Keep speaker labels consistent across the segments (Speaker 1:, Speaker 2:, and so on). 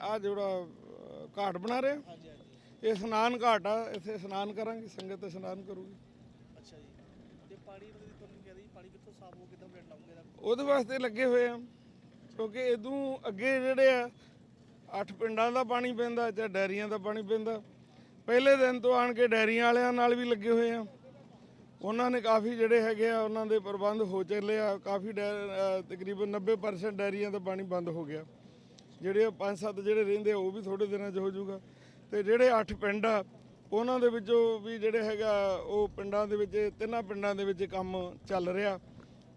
Speaker 1: ਆ ਜਿਹੜਾ ਘਾਟ ਬਣਾ ਰਹੇ।
Speaker 2: ਹਾਂਜੀ
Speaker 1: ਇਹ ਇਸ਼ਨਾਨ ਘਾਟ ਆ ਇੱਥੇ ਇਸ਼ਨਾਨ ਕਰਾਂਗੇ ਸੰਗਤ ਇਸ਼ਨਾਨ ਕਰੂਗੀ।
Speaker 2: ਅੱਛਾ ਜੀ। ਤੇ ਪਾਣੀ ਮਤਲਬ ਤੁਹਾਨੂੰ ਕਹਿ ਰਹੀ ਪਾਣੀ ਕਿੱਥੋਂ ਸਾਫ਼ ਹੋ ਕਿੱਦਾਂ ਪਿੰਡ ਆਉਂਗੇ ਦਾ
Speaker 1: ਉਹਦੇ ਵਾਸਤੇ ਲੱਗੇ ਹੋਏ ਆ। ਕਿਉਂਕਿ ਇਦੋਂ ਅੱਗੇ ਜਿਹੜੇ ਆ ਅੱਠ ਪਿੰਡਾਂ ਦਾ ਪਾਣੀ ਪੈਂਦਾ ਜਾਂ ਡੈਰੀਆਂ ਦਾ ਪਾਣੀ ਪੈਂਦਾ। ਪਹਿਲੇ ਦਿਨ ਤੋਂ ਆਣ ਕੇ ਡੈਰੀਆਂ ਵਾਲਿਆਂ ਨਾਲ ਵੀ ਲੱਗੇ ਹੋਏ ਆ। ਉਹਨਾਂ ਨੇ ਕਾਫੀ ਜਿਹੜੇ ਹੈਗੇ ਆ ਉਹਨਾਂ ਦੇ ਪ੍ਰਬੰਧ ਹੋ ਚੱਲੇ ਆ। ਕਾਫੀ ਡੈ- ਅ, ਤਕਰੀਬਨ 90% ਡੈਰੀਆਂ ਦਾ ਪਾਣੀ ਬੰਦ ਹੋ ਗਿਆ। ਜਿਹੜੇ ਪੰਜ ਸੱਤ ਜਿਹੜੇ ਰਹਿੰਦੇ ਆ, ਉਹ ਵੀ ਥੋੜੇ ਦਿਨਾਂ 'ਚ ਹੋ ਜਾਊਗਾ। ਤੇ ਜਿਹੜੇ ਅੱਠ ਪਿੰਡ ਆ, ਉਹਨਾਂ ਦੇ ਵਿੱਚੋਂ ਵੀ ਜਿਹੜੇ ਹੈਗਾ, ਉਹ ਪਿੰਡਾਂ ਦੇ ਵਿੱਚ, ਤਿੰਨਾਂ ਪਿੰਡਾਂ ਦੇ ਵਿੱਚ ਕੰਮ ਚੱਲ ਰਿਹਾ।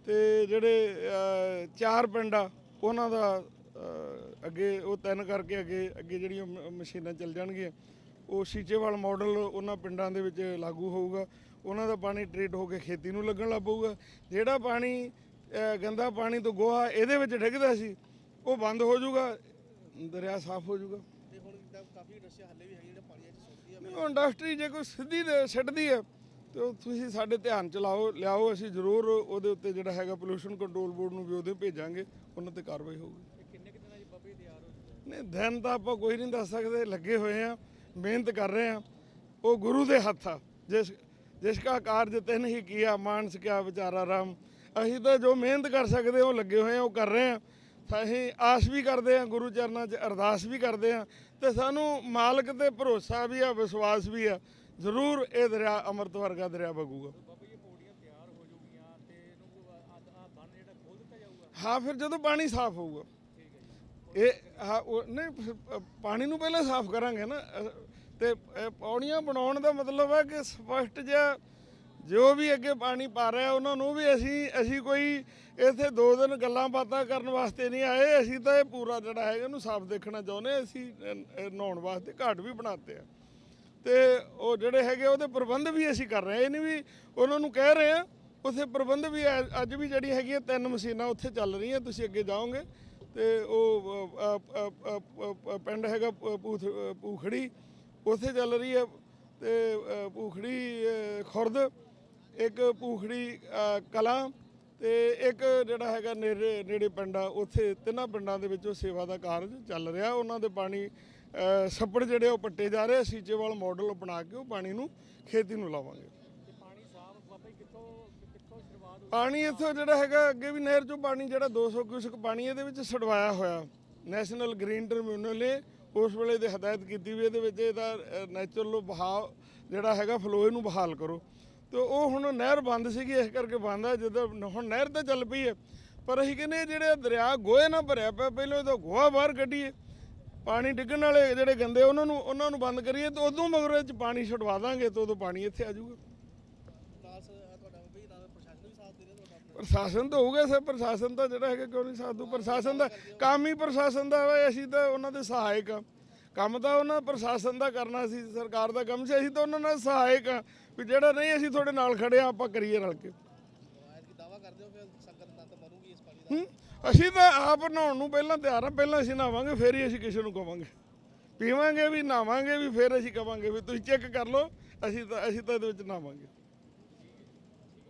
Speaker 1: ਤੇ ਜਿਹੜੇ ਚਾਰ ਪਿੰਡ ਆ, ਉਹਨਾਂ ਦਾ ਅੱਗੇ, ਉਹ ਤਿੰਨ ਕਰਕੇ ਅੱਗੇ ਅੱਗੇ ਜਿਹੜੀਆਂ ਮ- ਮਸ਼ੀਨਾਂ ਚੱਲ ਜਾਣਗੀਆਂ, ਉਹ ਸੀਚੇਵਾਲ ਮਾਡਲ ਉਹਨਾਂ ਪਿੰਡਾਂ ਦੇ ਵਿੱਚ ਲਾਗੂ ਹੋਊਗਾ। ਉਹਨਾਂ ਦਾ ਪਾਣੀ ਟ੍ਰੀਟ ਹੋ ਕੇ ਖੇਤੀ ਨੂੰ ਲੱਗਣ ਲੱਗ ਪਊਗਾ। ਜਿਹੜਾ ਪਾਣੀ ਗੰਦਾ ਪਾਣੀ ਤੋਂ ਗੋਹਾ ਇਹਦੇ ਵਿੱਚ ਡਿੱਗਦਾ ਸੀ, ਉਹ ਬੰਦ ਹੋ ਜਾਊਗਾ। ਦਰਿਆ ਸਾਫ਼ ਹੋ ਜਾਊਗਾ।
Speaker 2: ਤੇ ਹੁਣ ਜਿੱਦਾਂ ਕਾਫੀ ਇੰਡਸਟਰੀਆਂ ਹੱਲੇ ਵੀ ਹੈਗੀ ਜਿਹੜਾ ਪਾਣੀ ਚ ਸੁੱਟਦੀ ਆ।
Speaker 1: ਨਹੀਂ, ਇੰਡਸਟਰੀ ਜੇ ਕੋਈ ਸਿੱਧੀ ਦੇ- ਸਿੱਟਦੀ ਹੈ ਤੇ ਉਹ ਤੁਸੀਂ ਸਾਡੇ ਧਿਆਨ ਚ ਲਾਓ ਲਿਆਓ ਅਸੀਂ ਜ਼ਰੂਰ ਉਹਦੇ ਉੱਤੇ ਜਿਹੜਾ ਹੈਗਾ ਪੋਲੂਸ਼ਨ ਕੰਟਰੋਲ ਬੋਰਡ ਨੂੰ ਵੀ ਉਹਦੇ ਭੇਜਾਂਗੇ ਉਹਨਾਂ ਤੇ ਕਾਰਵਾਈ ਹੋਊਗੀ।
Speaker 2: ਕਿੰਨੇ ਕਿ ਦਿਨਾਂ ਚ ਬਾਬੇ ਤਿਆਰ ਹੋ ਜੂਗਾ
Speaker 1: ਨਹੀਂ ਦਿਨ ਤਾਂ ਆਪਾਂ ਕੋਈ ਨਹੀਂ ਦੱਸ ਸਕਦੇ ਲੱਗੇ ਹੋਏ ਆ ਮਿਹਨਤ ਕਰ ਰਹੇ ਆ। ਉਹ ਗੁਰੂ ਦੇ ਹੱਥ ਆ ਜਿਸ ਜਿਸ ਕਾ ਕਾਰਜ ਤਿਨ ਹੀ ਕੀਆ ਮਾਨਸ ਕਿਆ ਵਿਚਾਰਾ ਰਾਮ। ਅਸੀਂ ਤਾਂ ਜੋ ਮਿਹਨਤ ਕਰ ਸਕਦੇ ਉਹ ਲੱਗੇ ਹੋਏ ਆ ਉਹ ਕਰ ਰਹੇ ਆ। ਅਸੀਂ ਆਸ ਵੀ ਕਰਦੇ ਹਾਂ, ਗੁਰੂ ਚਰਨਾਂ 'ਚ ਅਰਦਾਸ ਵੀ ਕਰਦੇ ਹਾਂ ਤੇ ਸਾਨੂੰ ਮਾਲਕ ਤੇ ਭਰੋਸਾ ਵੀ ਆ, ਵਿਸ਼ਵਾਸ ਵੀ ਆ, ਜ਼ਰੂਰ ਇਹ ਦਰਿਆ ਅੰਮ੍ਰਿਤ ਵਰਗਾ ਦਰਿਆ ਵਗੂਗਾ।
Speaker 2: ਹਾਂ,
Speaker 1: ਫਿਰ ਜਦੋਂ ਪਾਣੀ ਸਾਫ਼ ਹੋਊਗਾ। ਇਹ, ਹਾਂ, ਉਹ ਨਹੀਂ ਪਾਣੀ ਨੂੰ ਪਹਿਲਾਂ ਸਾਫ਼ ਕਰਾਂਗੇ ਨਾ। ਅਹ ਤੇ ਪੌੜੀਆਂ ਬਣਾਉਣ ਦਾ ਮਤਲਬ ਹੈ ਕਿ ਸਪਸ਼ਟ ਜਿਹਾ ਜੋ ਵੀ ਅੱਗੇ ਪਾਣੀ ਪਾ ਰਿਹਾ ਉਹਨਾਂ ਨੂੰ ਵੀ ਅਸੀਂ ਅਸੀਂ ਕੋਈ ਇੱਥੇ ਦੋ ਦਿਨ ਗੱਲਾਂ ਬਾਤਾਂ ਕਰਨ ਵਾਸਤੇ ਨਹੀਂ ਆਏ। ਅਸੀਂ ਤਾਂ ਇਹ ਪੂਰਾ ਜਿਹੜਾ ਹੈਗਾ ਇਹਨੂੰ ਸਾਫ਼ ਦੇਖਣਾ ਚਾਹੁੰਦੇ ਅਸੀਂ ਨਹਾਉਣ ਵਾਸਤੇ ਘਾਟ ਵੀ ਬਣਾਤੇ ਆ। ਤੇ ਉਹ ਜਿਹੜੇ ਹੈਗੇ ਉਹਦੇ ਪ੍ਰਬੰਧ ਵੀ ਅਸੀਂ ਕਰ ਰਹੇ ਹਾਂ। ਇਹ ਨਹੀਂ ਵੀ ਉਹਨਾਂ ਨੂੰ ਕਹਿ ਰਹੇ ਆ ਉਥੇ ਪ੍ਰਬੰਧ ਵੀ ਅੱਜ ਵੀ ਜਿਹੜੀ ਹੈਗੀ ਤਿੰਨ ਮਸ਼ੀਨਾਂ ਉੱਥੇ ਚੱਲ ਰਹੀਆਂ ਤੁਸੀਂ ਅੱਗੇ ਜਾਓਗੇ। ਤੇ ਉਹ ਪਿੰਡ ਹੈਗਾ ਪੂਥ ਪੂਖੜੀ ਉੱਥੇ ਚੱਲ ਰਹੀ ਹੈ ਤੇ ਅ, ਪੂਖੜੀ ਖੁਰਦ ਇੱਕ ਪੂਖੜੀ ਕਲਾਂ ਤੇ ਇੱਕ ਜਿਹੜਾ ਹੈਗਾ ਨੇੜੇ ਨੇੜੇ ਪਿੰਡ ਆ ਉੱਥੇ ਤਿੰਨਾਂ ਪਿੰਡਾਂ ਦੇ ਵਿੱਚ ਸੇਵਾ ਦਾ ਕਾਰਜ ਚੱਲ ਰਿਹਾ। ਉਹਨਾਂ ਦੇ ਪਾਣੀ ਛੱਪੜ ਜਿਹੜੇ ਉਹ ਪੱਟੇ ਜਾ ਰਹੇ ਸੀਚੇਵਾਲ ਮਾਡਲ ਬਣਾ ਕੇ ਉਹ ਪਾਣੀ ਨੂੰ ਖੇਤੀ ਨੂੰ ਲਾਵਾਂਗੇ।
Speaker 2: ਪਾਣੀ
Speaker 1: ਇੱਥੋਂ ਜਿਹੜਾ ਹੈਗਾ ਅੱਗੇ ਵੀ ਨਹਿਰ ਚੋਂ ਪਾਣੀ ਜਿਹੜਾ 200 ਕਿਊਸਕ ਪਾਣੀ ਇਹਦੇ ਵਿੱਚ ਛਡਵਾਇਆ ਹੋਇਆ। ਨੈਸ਼ਨਲ ਗ੍ਰੀਨ ਟ੍ਰਿਬਿਊਨਲ ਨੇ ਉਸ ਵੇਲੇ ਦੇ ਹਦਾਇਤ ਕੀਤੀ ਵੀ ਇਹਦੇ ਵਿੱਚ ਇਹਦਾ ਨੈਚੁਰਲ ਬਹਾਵ ਜਿਹੜਾ ਹੈਗਾ ਫਲੋ ਇਹਨੂੰ ਬਹਾਲ ਕਰੋ। ਤੇ ਉਹ ਹੁਣ ਨਹਿਰ ਬੰਦ ਸੀਗੀ, ਇਸ ਕਰਕੇ ਬੰਦ ਹੈ ਜਦੋਂ ਹੁਣ ਨਹਿਰ ਤਾਂ ਚੱਲ ਪਈ ਹੈ ਪਰ ਅਸੀਂ ਕਹਿੰਦੇ ਜਿਹੜੇ ਦਰਿਆ ਗੋਹੇ ਨਾਲ ਭਰਿਆ ਪਿਆ, ਪਹਿਲਾਂ ਇਹਦਾ ਗੋਹਾ ਬਾਹਰ ਕੱਢੀਏ, ਪਾਣੀ ਡਿੱਗਣ ਵਾਲੇ ਜਿਹੜੇ ਗੰਦੇ, ਉਹਨਾਂ ਨੂੰ ਉਹਨਾਂ ਨੂੰ ਬੰਦ ਕਰੀਏ ਤੇ ਉਦੋਂ ਮਗਰੋਂ ਇਹ ਚ ਪਾਣੀ ਛਡਵਾ ਦਾਂਗੇ ਤੇ ਉਦੋਂ ਪਾਣੀ ਇੱਥੇ ਆ ਜਾਊਗਾ।
Speaker 2: ਪ੍ਰਸ਼ਾਸਨ
Speaker 1: ਤਾਂ ਹੋਊਗਾ ਸਰ, ਪ੍ਰਸ਼ਾਸਨ ਤਾਂ ਜਿਹੜਾ ਹੈਗਾ ਕਿਉਂ ਨਹੀਂ ਸਾਥ ਦੂ ਪ੍ਰਸ਼ਾਸਨ ਦਾ, ਕੰਮ ਹੀ ਪ੍ਰਸ਼ਾਸਨ ਦਾ ਵਾ ਅਸੀਂ ਤਾਂ ਉਹਨਾਂ ਦੇ ਸਹਾਇਕ ਆ। ਕੰਮ ਤਾਂ ਉਹਨਾਂ ਪ੍ਰਸ਼ਾਸਨ ਦਾ ਕਰਨਾ ਸੀ, ਸਰਕਾਰ ਦਾ ਕੰਮ ਸੀ, ਅਸੀਂ ਤਾਂ ਉਹਨਾਂ ਨਾਲ ਸਹਾਇਕ ਆ ਵੀ ਜਿਹੜਾ ਨਹੀਂ ਅਸੀਂ ਤੁਹਾਡੇ ਨਾਲ ਖੜੇ ਆ ਆਪਾਂ ਕਰੀਏ ਰਲ ਕੇ। ਹੂੰ? ਅਸੀਂ ਤਾਂ ਆਪ ਨਹਾਉਣ ਨੂੰ ਪਹਿਲਾਂ ਤਿਆਰ ਆ ਪਹਿਲਾਂ ਅਸੀਂ ਨਹਾਵਾਂਗੇ, ਫਿਰ ਹੀ ਅਸੀਂ ਕਿਸੇ ਨੂੰ ਕਵਾਂਗੇ। ਪੀਵਾਂਗੇ ਵੀ, ਨਹਾਵਾਂਗੇ ਵੀ, ਫਿਰ ਅਸੀਂ ਕਵਾਂਗੇ ਵੀ ਤੁਸੀਂ ਚੈੱਕ ਕਰ ਲਓ, ਅਸੀਂ ਤਾਂ ਅਸੀਂ ਤਾਂ ਇਹਦੇ ਵਿੱਚ ਨਹਾਵਾਂਗੇ।